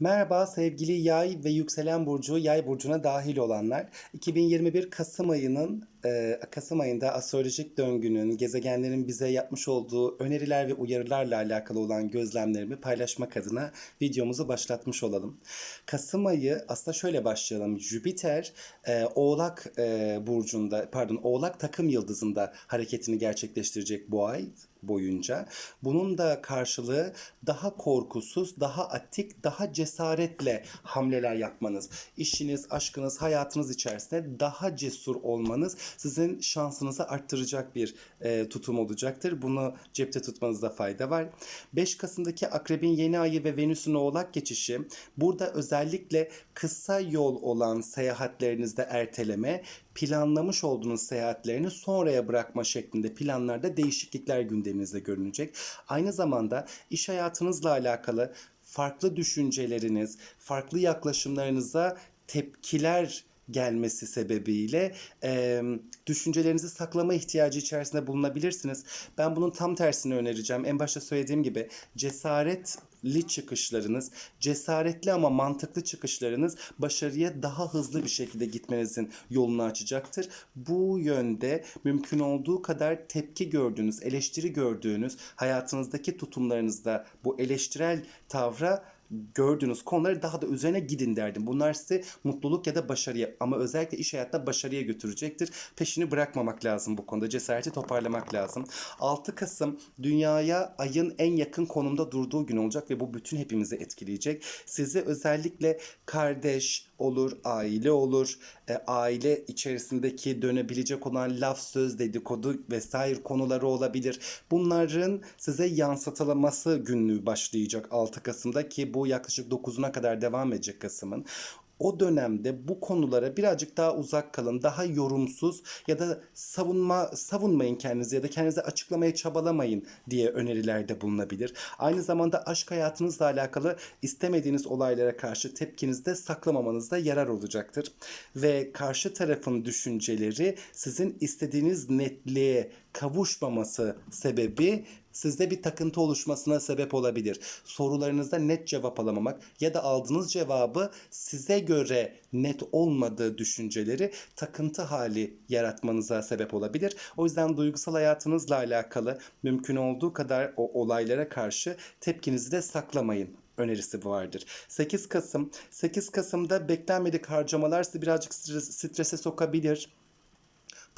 Merhaba sevgili yay ve yükselen burcu yay burcuna dahil olanlar. 2021 Kasım ayının Kasım ayında astrolojik döngünün, gezegenlerin bize yapmış olduğu öneriler ve uyarılarla alakalı olan gözlemlerimi paylaşmak adına videomuzu başlatmış olalım. Kasım ayı aslında şöyle başlayalım. Jüpiter Oğlak burcunda, pardon Oğlak takım yıldızında hareketini gerçekleştirecek bu ay boyunca. Bunun da karşılığı daha korkusuz, daha atik, daha cesaretle hamleler yapmanız. İşiniz, aşkınız, hayatınız içerisinde daha cesur olmanız sizin şansınızı arttıracak bir e, tutum olacaktır. Bunu cepte tutmanızda fayda var. 5 Kasım'daki Akrebin yeni ayı ve Venüs'ün oğlak geçişi burada özellikle kısa yol olan seyahatlerinizde erteleme, planlamış olduğunuz seyahatlerini sonraya bırakma şeklinde planlarda değişiklikler gündeminizde görünecek. Aynı zamanda iş hayatınızla alakalı farklı düşünceleriniz, farklı yaklaşımlarınıza tepkiler gelmesi sebebiyle e, düşüncelerinizi saklama ihtiyacı içerisinde bulunabilirsiniz. Ben bunun tam tersini önereceğim. En başta söylediğim gibi cesaretli çıkışlarınız, cesaretli ama mantıklı çıkışlarınız başarıya daha hızlı bir şekilde gitmenizin yolunu açacaktır. Bu yönde mümkün olduğu kadar tepki gördüğünüz, eleştiri gördüğünüz hayatınızdaki tutumlarınızda bu eleştirel tavra gördüğünüz konuları daha da üzerine gidin derdim. Bunlar sizi mutluluk ya da başarıya ama özellikle iş hayatta başarıya götürecektir. Peşini bırakmamak lazım bu konuda. Cesareti toparlamak lazım. 6 Kasım dünyaya ayın en yakın konumda durduğu gün olacak ve bu bütün hepimizi etkileyecek. Sizi özellikle kardeş olur, aile olur, e, aile içerisindeki dönebilecek olan laf, söz, dedikodu vesaire konuları olabilir. Bunların size yansıtılması günlüğü başlayacak 6 Kasım'da ki bu yaklaşık 9'una kadar devam edecek Kasım'ın o dönemde bu konulara birazcık daha uzak kalın, daha yorumsuz ya da savunma savunmayın kendinizi ya da kendinize açıklamaya çabalamayın diye önerilerde bulunabilir. Aynı zamanda aşk hayatınızla alakalı istemediğiniz olaylara karşı tepkinizde saklamamanızda yarar olacaktır. Ve karşı tarafın düşünceleri sizin istediğiniz netliğe kavuşmaması sebebi sizde bir takıntı oluşmasına sebep olabilir. Sorularınızda net cevap alamamak ya da aldığınız cevabı size göre net olmadığı düşünceleri takıntı hali yaratmanıza sebep olabilir. O yüzden duygusal hayatınızla alakalı mümkün olduğu kadar o olaylara karşı tepkinizi de saklamayın önerisi vardır. 8 Kasım 8 Kasım'da beklenmedik harcamalar sizi birazcık strese sokabilir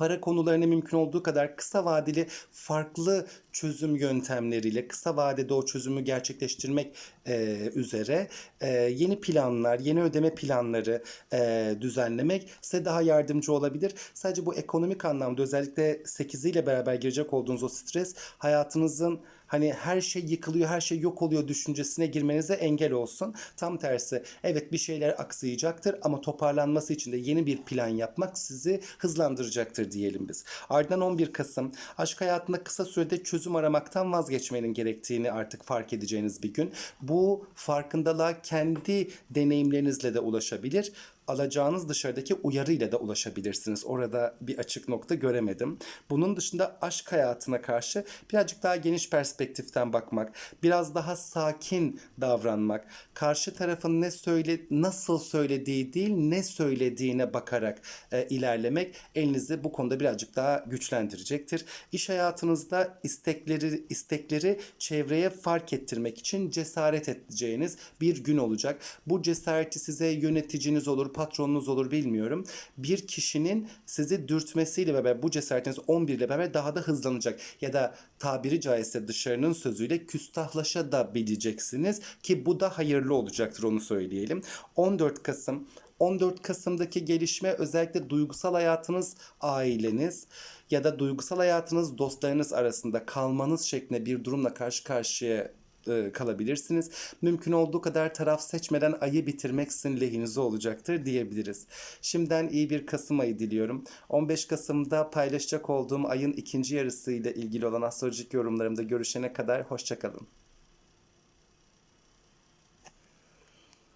para konularını mümkün olduğu kadar kısa vadeli farklı çözüm yöntemleriyle kısa vadede o çözümü gerçekleştirmek e, üzere e, yeni planlar, yeni ödeme planları e, düzenlemek size daha yardımcı olabilir. Sadece bu ekonomik anlamda özellikle 8 ile beraber girecek olduğunuz o stres hayatınızın hani her şey yıkılıyor, her şey yok oluyor düşüncesine girmenize engel olsun. Tam tersi evet bir şeyler aksayacaktır ama toparlanması için de yeni bir plan yapmak sizi hızlandıracaktır diyelim biz. Ardından 11 Kasım aşk hayatında kısa sürede çözüm aramaktan vazgeçmenin gerektiğini artık fark edeceğiniz bir gün. Bu farkındalığa kendi deneyimlerinizle de ulaşabilir alacağınız dışarıdaki uyarıyla da ulaşabilirsiniz. Orada bir açık nokta göremedim. Bunun dışında aşk hayatına karşı birazcık daha geniş perspektiften bakmak, biraz daha sakin davranmak, karşı tarafın ne söyle nasıl söylediği değil, ne söylediğine bakarak e, ilerlemek elinizi bu konuda birazcık daha güçlendirecektir. İş hayatınızda istekleri istekleri çevreye fark ettirmek için cesaret edeceğiniz bir gün olacak. Bu cesareti size yöneticiniz patronunuz olur bilmiyorum. Bir kişinin sizi dürtmesiyle beraber bu cesaretiniz 11 ile beraber daha da hızlanacak. Ya da tabiri caizse dışarının sözüyle küstahlaşa da bileceksiniz ki bu da hayırlı olacaktır onu söyleyelim. 14 Kasım 14 Kasım'daki gelişme özellikle duygusal hayatınız, aileniz ya da duygusal hayatınız dostlarınız arasında kalmanız şeklinde bir durumla karşı karşıya e, kalabilirsiniz. Mümkün olduğu kadar taraf seçmeden ayı bitirmek sizin lehinize olacaktır diyebiliriz. Şimdiden iyi bir Kasım ayı diliyorum. 15 Kasım'da paylaşacak olduğum ayın ikinci yarısı ile ilgili olan astrolojik yorumlarımda görüşene kadar hoşçakalın.